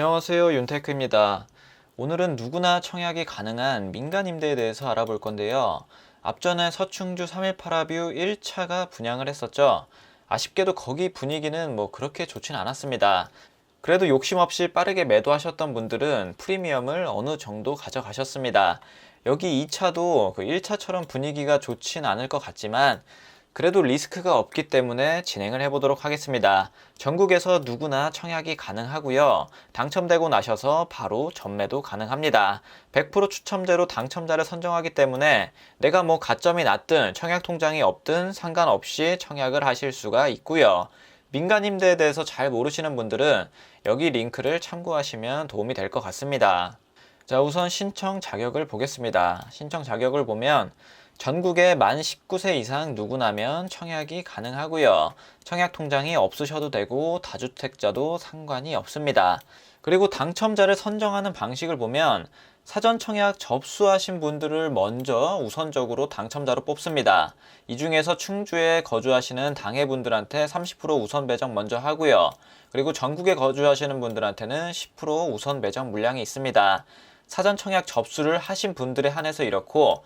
안녕하세요 윤테크입니다. 오늘은 누구나 청약이 가능한 민간 임대에 대해서 알아볼 건데요. 앞전에 서충주 318하뷰 1차가 분양을 했었죠. 아쉽게도 거기 분위기는 뭐 그렇게 좋진 않았습니다. 그래도 욕심 없이 빠르게 매도하셨던 분들은 프리미엄을 어느 정도 가져가셨습니다. 여기 2차도 그 1차처럼 분위기가 좋진 않을 것 같지만 그래도 리스크가 없기 때문에 진행을 해보도록 하겠습니다. 전국에서 누구나 청약이 가능하고요. 당첨되고 나셔서 바로 전매도 가능합니다. 100% 추첨제로 당첨자를 선정하기 때문에 내가 뭐 가점이 낮든 청약 통장이 없든 상관없이 청약을 하실 수가 있고요. 민간 임대에 대해서 잘 모르시는 분들은 여기 링크를 참고하시면 도움이 될 것 같습니다. 자, 우선 신청 자격을 보겠습니다. 신청 자격을 보면 전국에 만 19세 이상 누구나면 청약이 가능하고요. 청약 통장이 없으셔도 되고 다주택자도 상관이 없습니다. 그리고 당첨자를 선정하는 방식을 보면 사전 청약 접수하신 분들을 먼저 우선적으로 당첨자로 뽑습니다. 이 중에서 충주에 거주하시는 당해분들한테 30% 우선 배정 먼저 하고요. 그리고 전국에 거주하시는 분들한테는 10% 우선 배정 물량이 있습니다. 사전 청약 접수를 하신 분들에 한해서 이렇고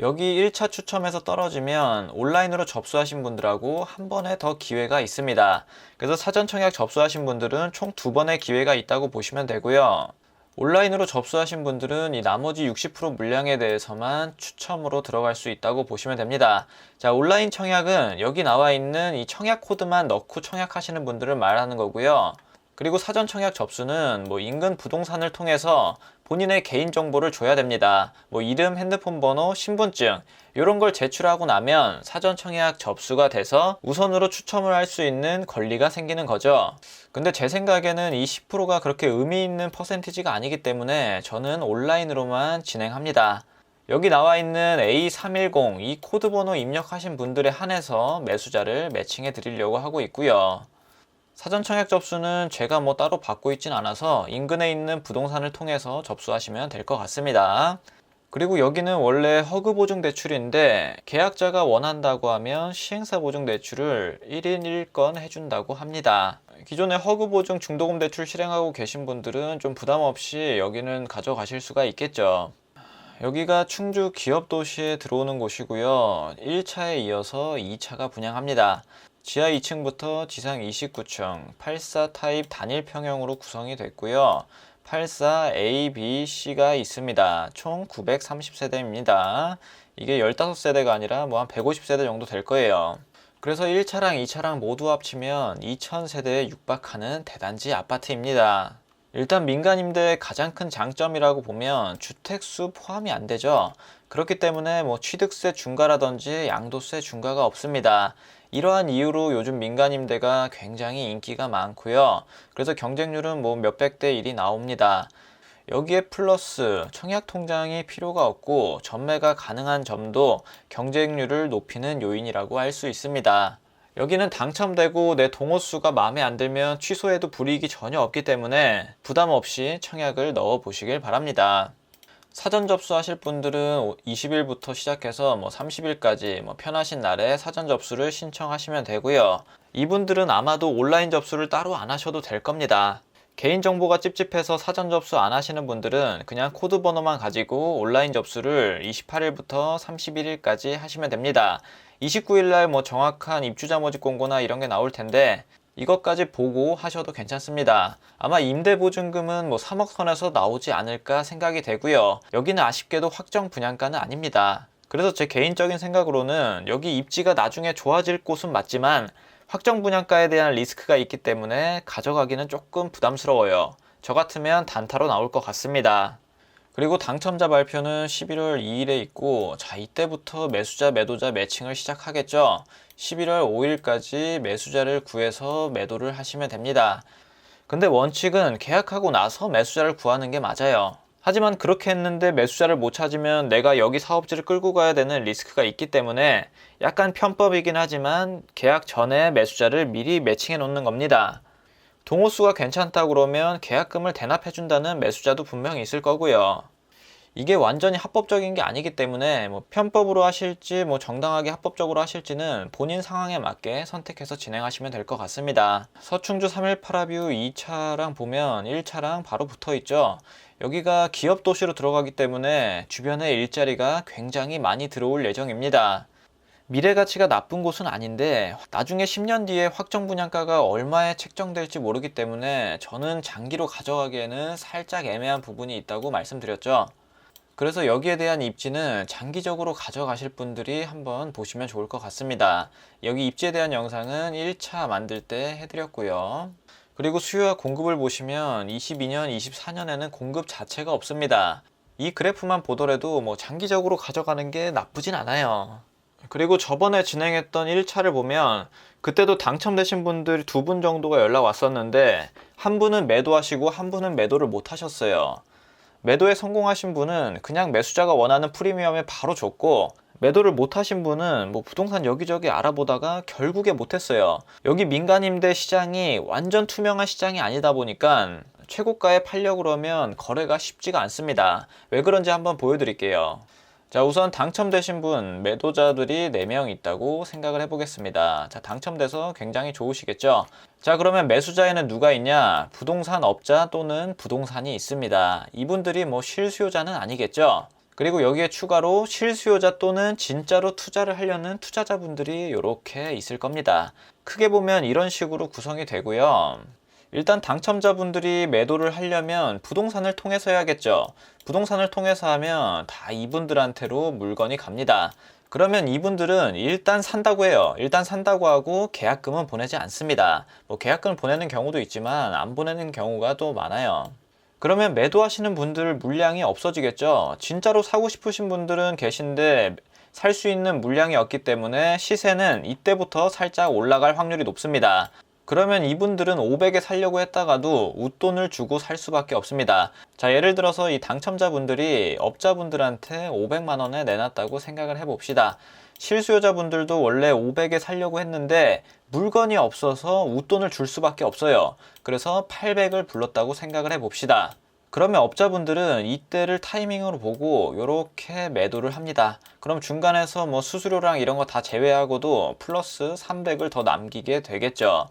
여기 1차 추첨에서 떨어지면 온라인으로 접수하신 분들하고 한 번에 더 기회가 있습니다. 그래서 사전 청약 접수하신 분들은 총 두 번의 기회가 있다고 보시면 되고요. 온라인으로 접수하신 분들은 이 나머지 60% 물량에 대해서만 추첨으로 들어갈 수 있다고 보시면 됩니다. 자, 온라인 청약은 여기 나와 있는 이 청약 코드만 넣고 청약하시는 분들을 말하는 거고요. 그리고 사전 청약 접수는 뭐 인근 부동산을 통해서 본인의 개인 정보를 줘야 됩니다. 뭐 이름, 핸드폰 번호, 신분증 이런 걸 제출하고 나면 사전 청약 접수가 돼서 우선으로 추첨을 할 수 있는 권리가 생기는 거죠. 근데 제 생각에는 이 10%가 그렇게 의미 있는 퍼센티지가 아니기 때문에 저는 온라인으로만 진행합니다. 여기 나와 있는 A310 이 코드 번호 입력하신 분들에 한해서 매수자를 매칭해 드리려고 하고 있고요. 사전 청약 접수는 제가 뭐 따로 받고 있진 않아서 인근에 있는 부동산을 통해서 접수하시면 될 것 같습니다. 그리고 여기는 원래 허그 보증 대출인데 계약자가 원한다고 하면 시행사 보증 대출을 1인 1건 해준다고 합니다. 기존에 허그 보증 중도금 대출 실행하고 계신 분들은 좀 부담 없이 여기는 가져가실 수가 있겠죠. 여기가 충주 기업 도시에 들어오는 곳이고요. 1차에 이어서 2차가 분양합니다. 지하 2층부터 지상 29층 84 타입 단일 평형으로 구성이 됐고요. 84 A, B, C가 있습니다. 총 930세대입니다. 이게 15세대가 아니라 뭐 한 150세대 정도 될 거예요. 그래서 1차랑 2차랑 모두 합치면 2000세대에 육박하는 대단지 아파트입니다. 일단 민간 임대의 가장 큰 장점이라고 보면 주택수 포함이 안 되죠. 그렇기 때문에 뭐 취득세 중과라든지 양도세 중과가 없습니다. 이러한 이유로 요즘 민간 임대가 굉장히 인기가 많고요. 그래서 경쟁률은 뭐 몇백 대 1이 나옵니다. 여기에 플러스 청약 통장이 필요가 없고 전매가 가능한 점도 경쟁률을 높이는 요인이라고 할 수 있습니다. 여기는 당첨되고 내 동호수가 마음에 안 들면 취소해도 불이익이 전혀 없기 때문에 부담 없이 청약을 넣어 보시길 바랍니다. 사전 접수하실 분들은 20일부터 시작해서 뭐 30일까지 뭐 편하신 날에 사전 접수를 신청하시면 되고요. 이분들은 아마도 온라인 접수를 따로 안 하셔도 될 겁니다. 개인정보가 찝찝해서 사전 접수 안 하시는 분들은 그냥 코드 번호만 가지고 온라인 접수를 28일부터 31일까지 하시면 됩니다. 29일날 뭐 정확한 입주자 모집 공고나 이런 게 나올 텐데 이것까지 보고 하셔도 괜찮습니다. 아마 임대보증금은 뭐 3억 선에서 나오지 않을까 생각이 되고요. 여기는 아쉽게도 확정 분양가는 아닙니다. 그래서 제 개인적인 생각으로는 여기 입지가 나중에 좋아질 곳은 맞지만 확정 분양가에 대한 리스크가 있기 때문에 가져가기는 조금 부담스러워요. 저 같으면 단타로 나올 것 같습니다. 그리고 당첨자 발표는 11월 2일에 있고 자 이때부터 매수자 매도자 매칭을 시작하겠죠 11월 5일까지 매수자를 구해서 매도를 하시면 됩니다 근데 원칙은 계약하고 나서 매수자를 구하는 게 맞아요 하지만 그렇게 했는데 매수자를 못 찾으면 내가 여기 사업지를 끌고 가야 되는 리스크가 있기 때문에 약간 편법이긴 하지만 계약 전에 매수자를 미리 매칭해 놓는 겁니다 동호수가 괜찮다 그러면 계약금을 대납해 준다는 매수자도 분명히 있을 거고요. 이게 완전히 합법적인 게 아니기 때문에 뭐 편법으로 하실지 뭐 정당하게 합법적으로 하실지는 본인 상황에 맞게 선택해서 진행하시면 될 것 같습니다. 서충주 318하뷰 2차랑 보면 1차랑 바로 붙어 있죠. 여기가 기업 도시로 들어가기 때문에 주변에 일자리가 굉장히 많이 들어올 예정입니다. 미래 가치가 나쁜 곳은 아닌데 나중에 10년 뒤에 확정 분양가가 얼마에 책정될지 모르기 때문에 저는 장기로 가져가기에는 살짝 애매한 부분이 있다고 말씀드렸죠. 그래서 여기에 대한 입지는 장기적으로 가져가실 분들이 한번 보시면 좋을 것 같습니다. 여기 입지에 대한 영상은 1차 만들 때 해드렸고요. 그리고 수요와 공급을 보시면 22년, 24년에는 공급 자체가 없습니다. 이 그래프만 보더라도 뭐 장기적으로 가져가는 게 나쁘진 않아요. 그리고 저번에 진행했던 1차를 보면 그때도 당첨되신 분들 두 분 정도가 연락 왔었는데 한 분은 매도하시고 한 분은 매도를 못 하셨어요. 매도에 성공하신 분은 그냥 매수자가 원하는 프리미엄에 바로 줬고 매도를 못 하신 분은 뭐 부동산 여기저기 알아보다가 결국에 못했어요. 여기 민간임대 시장이 완전 투명한 시장이 아니다 보니까 최고가에 팔려 그러면 거래가 쉽지가 않습니다. 왜 그런지 한번 보여드릴게요. 자, 우선 당첨되신 분, 매도자들이 4명 있다고 생각을 해보겠습니다. 자, 당첨돼서 굉장히 좋으시겠죠? 자, 그러면 매수자에는 누가 있냐? 부동산 업자 또는 부동산이 있습니다. 이분들이 뭐 실수요자는 아니겠죠? 그리고 여기에 추가로 실수요자 또는 진짜로 투자를 하려는 투자자분들이 이렇게 있을 겁니다. 크게 보면 이런 식으로 구성이 되고요. 일단 당첨자분들이 매도를 하려면 부동산을 통해서 해야겠죠. 부동산을 통해서 하면 다 이분들한테로 물건이 갑니다. 그러면 이분들은 일단 산다고 해요. 일단 산다고 하고 계약금은 보내지 않습니다. 뭐 계약금을 보내는 경우도 있지만 안 보내는 경우가 또 많아요. 그러면 매도하시는 분들 물량이 없어지겠죠. 진짜로 사고 싶으신 분들은 계신데 살 수 있는 물량이 없기 때문에 시세는 이때부터 살짝 올라갈 확률이 높습니다. 그러면 이분들은 500에 살려고 했다가도 웃돈을 주고 살 수밖에 없습니다. 자, 예를 들어서 이 당첨자분들이 업자분들한테 500만 원에 내놨다고 생각을 해봅시다. 실수요자분들도 원래 500에 살려고 했는데 물건이 없어서 웃돈을 줄 수밖에 없어요. 그래서 800을 불렀다고 생각을 해봅시다. 그러면 업자분들은 이때를 타이밍으로 보고 이렇게 매도를 합니다. 그럼 중간에서 뭐 수수료랑 이런 거 다 제외하고도 플러스 300을 더 남기게 되겠죠.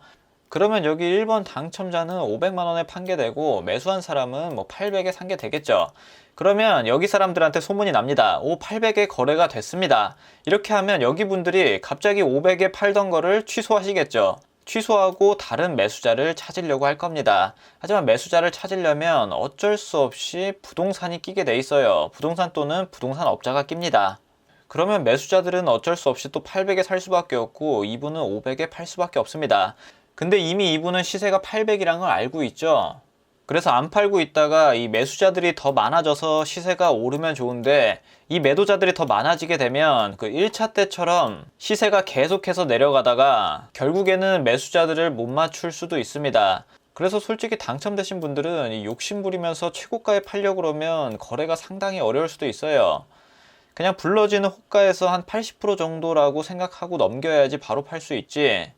그러면 여기 1번 당첨자는 500만 원에 판게 되고 매수한 사람은 뭐 800에 산 게 되겠죠. 그러면 여기 사람들한테 소문이 납니다. 오, 800에 거래가 됐습니다. 이렇게 하면 여기 분들이 갑자기 500에 팔던 거를 취소하시겠죠. 취소하고 다른 매수자를 찾으려고 할 겁니다. 하지만 매수자를 찾으려면 어쩔 수 없이 부동산이 끼게 돼 있어요. 부동산 또는 부동산 업자가 낍니다. 그러면 매수자들은 어쩔 수 없이 또 800에 살 수밖에 없고 이분은 500에 팔 수밖에 없습니다. 근데 이미 이분은 시세가 800이란 걸 알고 있죠. 그래서 안 팔고 있다가 이 매수자들이 더 많아져서 시세가 오르면 좋은데 이 매도자들이 더 많아지게 되면 그 1차 때처럼 시세가 계속해서 내려가다가 결국에는 매수자들을 못 맞출 수도 있습니다. 그래서 솔직히 당첨되신 분들은 이 욕심 부리면서 최고가에 팔려고 그러면 거래가 상당히 어려울 수도 있어요. 그냥 불러지는 호가에서 한 80% 정도라고 생각하고 넘겨야지 바로 팔 수 있지.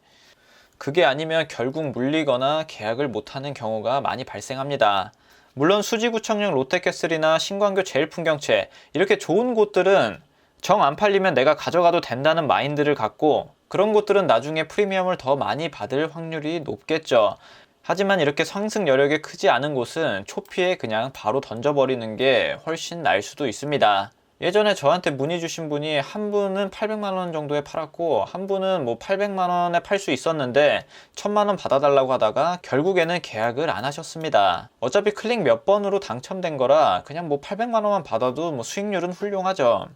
그게 아니면 결국 물리거나 계약을 못하는 경우가 많이 발생합니다. 물론 수지구청령 롯데캐슬이나 신광교 제일풍경채 이렇게 좋은 곳들은 정 안 팔리면 내가 가져가도 된다는 마인드를 갖고 그런 곳들은 나중에 프리미엄을 더 많이 받을 확률이 높겠죠. 하지만 이렇게 상승 여력이 크지 않은 곳은 초피에 그냥 바로 던져버리는 게 훨씬 나을 수도 있습니다. 예전에 저한테 문의 주신 분이 한 분은 800만 원 정도에 팔았고 한 분은 뭐 800만 원에 팔 수 있었는데 1000만 원 받아달라고 하다가 결국에는 계약을 안 하셨습니다. 어차피 클릭 몇 번으로 당첨된 거라 그냥 뭐 800만 원만 받아도 뭐 수익률은 훌륭하죠.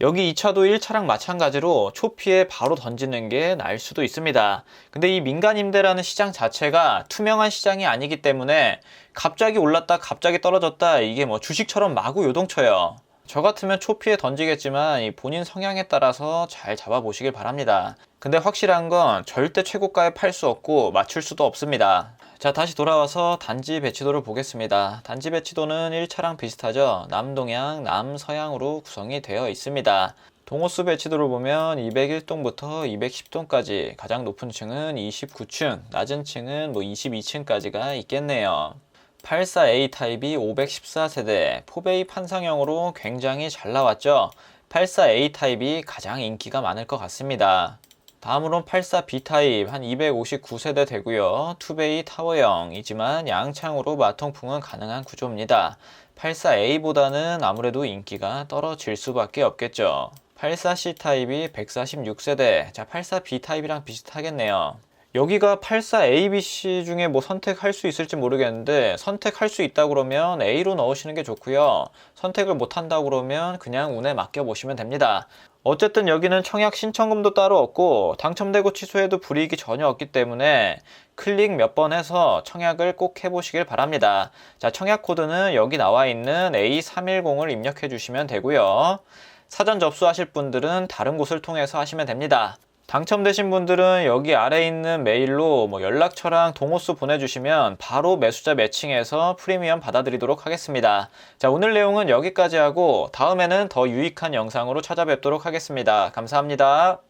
여기 2차도 1차랑 마찬가지로 초피에 바로 던지는 게 나을 수도 있습니다. 근데 이 민간임대라는 시장 자체가 투명한 시장이 아니기 때문에 갑자기 올랐다 갑자기 떨어졌다 이게 뭐 주식처럼 마구 요동쳐요. 저 같으면 초피에 던지겠지만 이 본인 성향에 따라서 잘 잡아보시길 바랍니다. 근데 확실한 건 절대 최고가에 팔 수 없고 맞출 수도 없습니다. 자, 다시 돌아와서 단지 배치도를 보겠습니다. 단지 배치도는 1차랑 비슷하죠. 남동향, 남서향으로 구성이 되어 있습니다. 동호수 배치도를 보면 201동부터 210동까지 가장 높은 층은 29층, 낮은 층은 뭐 22층까지가 있겠네요. 84A 타입이 514세대, 포베이 판상형으로 굉장히 잘 나왔죠. 84A 타입이 가장 인기가 많을 것 같습니다. 다음으론 84B 타입 한 259세대 되고요. 투베이 타워형이지만 양창으로 마통풍은 가능한 구조입니다. 84A보다는 아무래도 인기가 떨어질 수밖에 없겠죠. 84C 타입이 146세대. 자, 84B 타입이랑 비슷하겠네요. 여기가 84ABC 중에 뭐 선택할 수 있을지 모르겠는데 선택할 수 있다 그러면 A로 넣으시는 게 좋고요. 선택을 못 한다 그러면 그냥 운에 맡겨 보시면 됩니다. 어쨌든 여기는 청약 신청금도 따로 없고 당첨되고 취소해도 불이익이 전혀 없기 때문에 클릭 몇 번 해서 청약을 꼭 해보시길 바랍니다. 자, 청약 코드는 여기 나와 있는 A310을 입력해 주시면 되고요. 사전 접수하실 분들은 다른 곳을 통해서 하시면 됩니다. 당첨되신 분들은 여기 아래 있는 메일로 뭐 연락처랑 동호수 보내주시면 바로 매수자 매칭해서 프리미엄 받아드리도록 하겠습니다. 자, 오늘 내용은 여기까지 하고 다음에는 더 유익한 영상으로 찾아뵙도록 하겠습니다. 감사합니다.